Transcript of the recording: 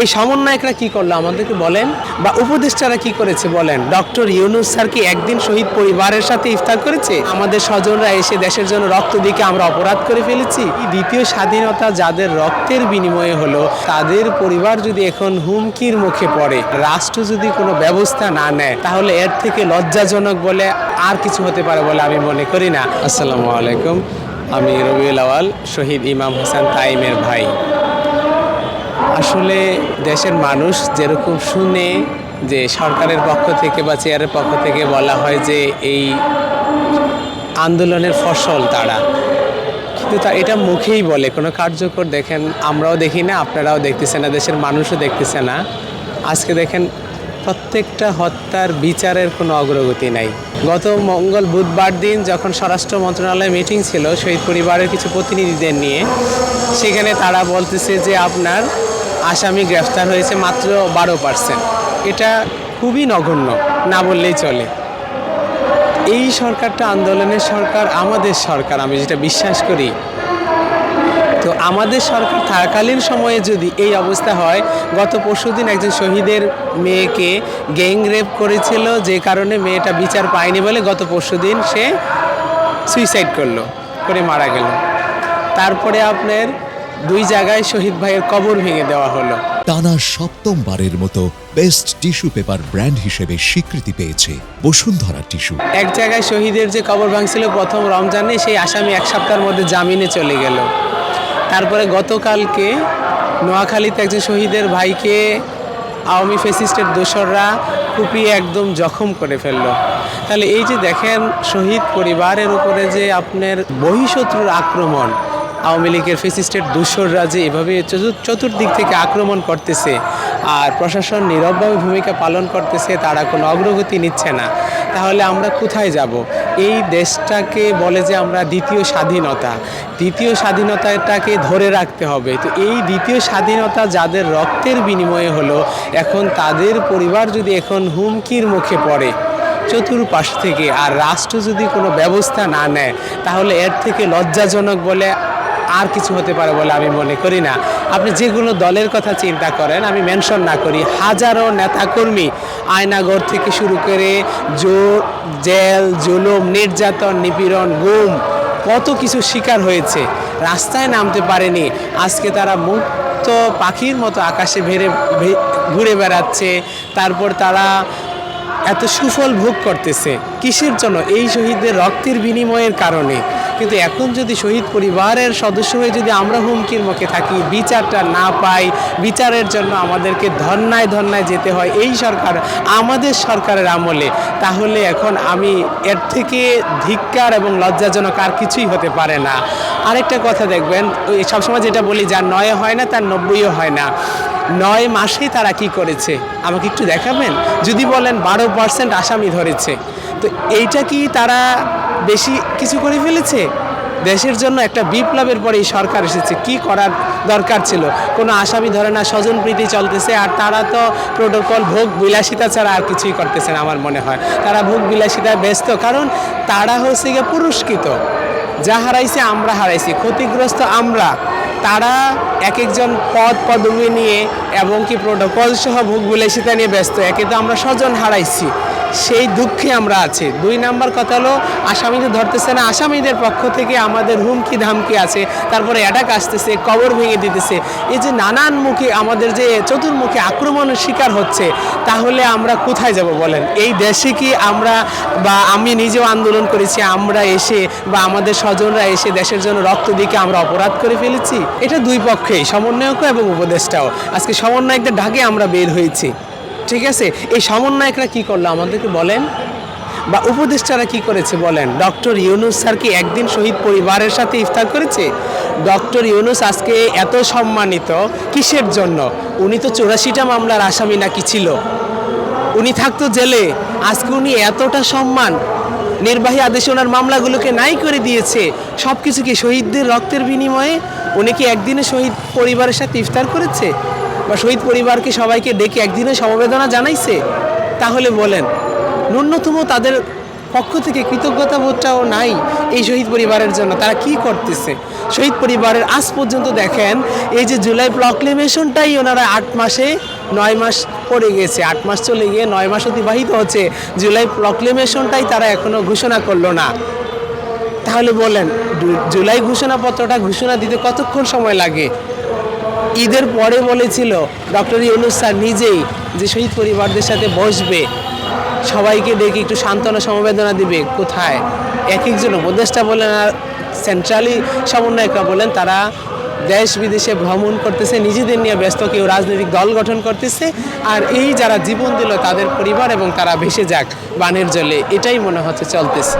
এই সমন্বয়করা কি করল আমাদেরকে বলেন? বা উপদেষ্টারা কি করেছে বলেন? ডক্টর ইউনুস স্যার কি একদিন শহীদ পরিবারের সাথে ইফতার করেছে? আমাদের স্বজনরা এসে দেশের জন্য রক্ত দিকে আমরা অপরাধ করে ফেলেছি। দ্বিতীয় স্বাধীনতা যাদের রক্তের বিনিময়ে হলো, তাদের পরিবার যদি এখন হুমকির মুখে পড়ে, রাষ্ট্র যদি কোনো ব্যবস্থা না নেয়, তাহলে এর থেকে লজ্জাজনক বলে আর কিছু হতে পারে বলে আমি মনে করি না। আসসালামু আলাইকুম। আমি রবিউল আওয়াল শহীদ ইমাম হাসান তাইমের ভাই। আসলে দেশের মানুষ যেরকম শুনে যে সরকারের পক্ষ থেকে বা চেয়ারের পক্ষ থেকে বলা হয় যে এই আন্দোলনের ফসল তারা, কিন্তু তা এটা মুখেই বলে, কোনো কার্যকর দেখেন আমরাও দেখি না, আপনারাও দেখতেছেন না, দেশের মানুষও দেখতেছে না। আজকে দেখেন প্রত্যেকটা হত্যার বিচারের কোনো অগ্রগতি নাই। গত মঙ্গল বুধবার দিন যখন স্বরাষ্ট্র মন্ত্রণালয়ে মিটিং ছিল, শহীদ পরিবারের কিছু প্রতিনিধিদের নিয়ে, সেখানে তারা বলতেছে যে আপনার আসামি গ্রেফতার হয়েছে মাত্র বারো পার্সেন্ট। এটা খুবই নগণ্য, না বললেই চলে। এই সরকারটা আন্দোলনের সরকার, আমাদের সরকার, আমি যেটা বিশ্বাস করি। তো আমাদের সরকার থাকাকালীন সময়ে যদি এই অবস্থা হয়, গত পরশুদিন একজন শহীদের মেয়েকে গ্যাং রেপ করেছিল, যে কারণে মেয়েটা বিচার পায়নি বলে গত পরশুদিন সে সুইসাইড করল, করে মারা গেল। তারপরে আপনার দুই জায়গায় শহীদ ভাইয়ের কবর ভেঙে দেওয়া হলো। টানা সপ্তমবারের মতো বেস্ট টিস্যু পেপার ব্র্যান্ড হিসেবে স্বীকৃতি পেয়েছে বসুন্ধরা টিস্যু। এক জায়গায় শহীদের যে কবর ভাঙছিল প্রথম রমজানে সেই আসামি এক সপ্তাহের মধ্যে জামিনে চলে গেল। তারপরে গতকালকে নোয়াখালীতে একজন শহীদের ভাইকে আওয়ামী ফেসিস্টের দোসররা কুপিয়ে একদম জখম করে ফেলল। তাহলে এই যে দেখেন শহীদ পরিবারের উপরে যে আপনার বহিঃশত্রুর আক্রমণ আওয়ামী লীগের ফেসিস্টের দূষররা যে এভাবে চতুর- চতুর্দিক থেকে আক্রমণ করতেছে। আর প্রশাসন নীরবভাবে ভূমিকা পালন করতেছে, তারা কোনো অগ্রগতি নিচ্ছে না। তাহলে আমরা কোথায় যাব? এই দেশটাকে বলে যে আমরা দ্বিতীয় স্বাধীনতা। দ্বিতীয় স্বাধীনতাটাকে ধরে রাখতে হবে। তো এই দ্বিতীয় স্বাধীনতা যাদের রক্তের বিনিময়ে হলো, এখন তাদের পরিবার যদি এখন হুমকির মুখে পড়ে চতুর্পাশ থেকে আর রাষ্ট্র যদি কোনো ব্যবস্থা না নেয়, তাহলে এর থেকে লজ্জাজনক বলে আর কিছু হতে পারে বলে আমি মনে করি না। আপনি যেগুলো দলের কথা চিন্তা করেন, আমি মেনশন না করি। হাজারো নেতাকর্মী আয়নাগর থেকে শুরু করে জোর, জেল, জুলুম, নির্যাতন, নিপীড়ন, গুম, কত কিছু শিকার হয়েছে। রাস্তায় নামতে পারেনি। আজকে তারা মুক্ত পাখির মতো আকাশে ভেড়ে ঘুরে বেড়াচ্ছে। তারপর তারা এত সুফল ভোগ করতেছে। কিসের জন্য? এই শহীদদের রক্তের বিনিময়ের কারণে। কিন্তু এখন যদি শহীদ পরিবারের সদস্য হয়ে যদি আমরা হুমকির মুখে থাকি, বিচারটা না পাই, বিচারের জন্য আমাদেরকে ধর্নায় ধর্নায় যেতে হয় এই সরকার, আমাদের সরকারের আমলে, তাহলে এখন আমি এর থেকে ধিক্কার এবং লজ্জাজনক আর কিছুই হতে পারে না। আরেকটা কথা দেখবেন সবসময় যেটা বলি, যার নয় হয় না, তার নব্বইও হয় না। নয় মাসেই তারা কি করেছে? আমাকে একটু দেখাবেন? যদি বলেন বারো পার্সেন্ট আসামি ধরেছে। তো এইটা কি তারা বেশি কিছু করে ফেলেছে? দেশের জন্য একটা বিপ্লবের পরে এই সরকার এসেছে। কি করার দরকার ছিল? কোনো আসামি ধরে না স্বজনপ্রীতি চলতেছে, আর তারা তো প্রোটোকল ভোগ বিলাসিতা ছাড়া আর কিছুই করতেছে না আমার মনে হয়। তারা ভোগ বিলাসিতায় ব্যস্ত, কারণ তারা হচ্ছে গিয়ে পুরস্কৃত। যা হারাইছে আমরা হারাইছি, ক্ষতিগ্রস্ত আমরা। তারা এক একজন পদ পদবি নিয়ে এবং কি প্রোটোকল সহ ভোগ বিলাসিতা নিয়ে ব্যস্ত, একে তো আমরা স্বজন হারাইছি। সেই দুঃখে আমরা আছি। দুই নাম্বার কথা হলো, আসামিদের ধরতেছে না। আসামিদের পক্ষ থেকে আমাদের হুমকি ধামকি আছে। তারপরে অ্যাটাক আসতেছে, কবর ভেঙে দিতেছে। এই যে নানান মুখে আমাদের যে চতুর্মুখী আক্রমণের শিকার হচ্ছে, তাহলে আমরা কোথায় যাব বলেন? এই দেশে কি আমরা বা আমি নিজেও আন্দোলন করেছি, আমরা এসে বা আমাদের স্বজনরা এসে দেশের জন্য রক্ত দিকে আমরা অপরাধ করে ফেলেছি? এটা দুই পক্ষেই, সমন্বয়কও এবং উপদেষ্টাও। আজকে সমন্বয়কদের ডাকে আমরা বের হয়েছি। ঠিক আছে? এই সমন্বয়করা কি করল আমাদেরকে বলেন? বা উপদেষ্টারা কি করেছে বলেন? ডক্টর ইউনুস স্যার কি একদিন শহীদ পরিবারের সাথে ইফতার করেছে? ডক্টর ইউনুস আজকে এত সম্মানিত কিসের জন্য? উনি তো চৌরাশিটা মামলার আসামি নাকি ছিল। উনি থাকতো জেলে। আজকে উনি এতটা সম্মান। নির্বাহী আদেশে ওনার মামলাগুলোকে নাই করে দিয়েছে। সব কিছু কি শহীদদের রক্তের বিনিময়ে? উনি কি একদিনে শহীদ পরিবারের সাথে ইফতার করেছে? বা শহীদ পরিবারকে সবাইকে ডেকে একদিনে সমবেদনা জানাইছে, তাহলে বলেন, ন্যূনতম তাদের পক্ষ থেকে কৃতজ্ঞতা বোধটাও নাই এই শহীদ পরিবারের জন্য। তারা কি করতেছে? শহীদ পরিবারের আজ পর্যন্ত দেখেন, এই যে জুলাই প্রক্লেমেশনটাই ওনারা আট মাসে নয় মাস পড়ে গেছে। আট মাস চলে গিয়ে নয় মাস অতিবাহিত হচ্ছে। জুলাই প্রক্লেমেশনটাই তারা এখনও ঘোষণা করল না। তাহলে বলেন জুলাই ঘোষণাপত্রটা ঘোষণা দিতে কতক্ষণ সময় লাগে? ঈদের পরে বলেছিল ডক্টর ইউনুস স্যার নিজেই যে শহীদ পরিবারদের সাথে বসবে, সবাইকে ডেকে একটু সান্ত্বনা সমবেদনা দিবে, কোথায়? এক একজন উপদেষ্টা বলেন আর সেন্ট্রালি সমন্বয়করা বলেন, তারা দেশ বিদেশে ভ্রমণ করতেছে, নিজেদের নিয়ে ব্যস্ত, কেউ রাজনৈতিক দল গঠন করতেছে, আর এই যারা জীবন দিল তাদের পরিবার এবং তারা ভেসে যাক বানের জলে। এটাই মনে হচ্ছে চলতেছে।